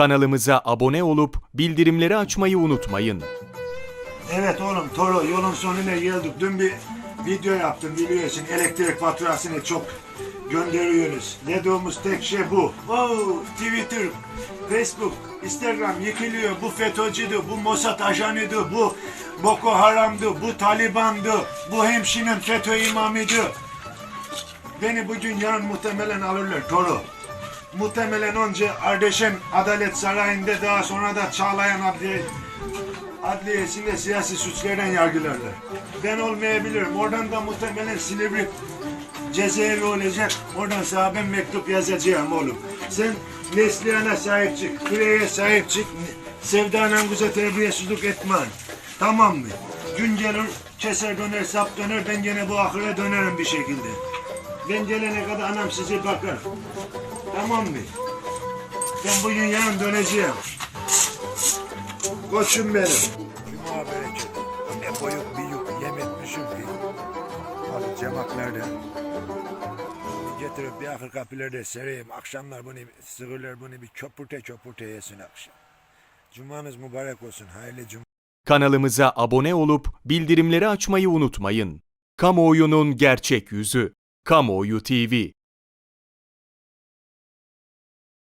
Kanalımıza abone olup bildirimleri açmayı unutmayın. Evet oğlum Toro yolun sonuna geldik. Dün bir video yaptım biliyorsun. Elektrik faturasını çok gönderiyoruz. Dediğimiz tek şey bu. Oh, Twitter, Facebook, Instagram yıkılıyor. Bu FETÖ'cüdü, bu Mossad ajanıydı, bu Boko Haram'dı, bu Taliban'dı, bu hemşinin FETÖ imamıydı. Beni bugün yarın muhtemelen alırlar Toro. Muhtemelen önce Ardeşen Adalet Sarayı'nda daha sonra da Çağlayan Adliye adliyesinde siyasi suçlardan yargılarlar. Ben olmayabilirim. Oradan da muhtemelen Silivri cezaevi olacak. Oradan sana ben mektup yazacağım oğlum. Sen Neslihan'a sahip çık. Küreğe sahip çık. Sevdana güzel terbiyesizlik etme. Tamam mı? Gün gelir keser döner sap döner ben gene bu ahire dönerim bir şekilde. Ben gelene kadar anam size bakar. Tamam mı? Ben bugün yarın döneceğim. Koçum benim. Cuma bereket. Ne boyuk bir yük yem etmişim ki. Abi cemak nerede? Bunu getirip bir ahır kapılarda sereyim. Akşamlar bunu sığırlar bunu bir çopurte çopurte yesin akşam. Cumanız mübarek olsun. Hayırlı cuma. Kanalımıza abone olup bildirimleri açmayı unutmayın. Kamuoyunun gerçek yüzü. Kamuoyu TV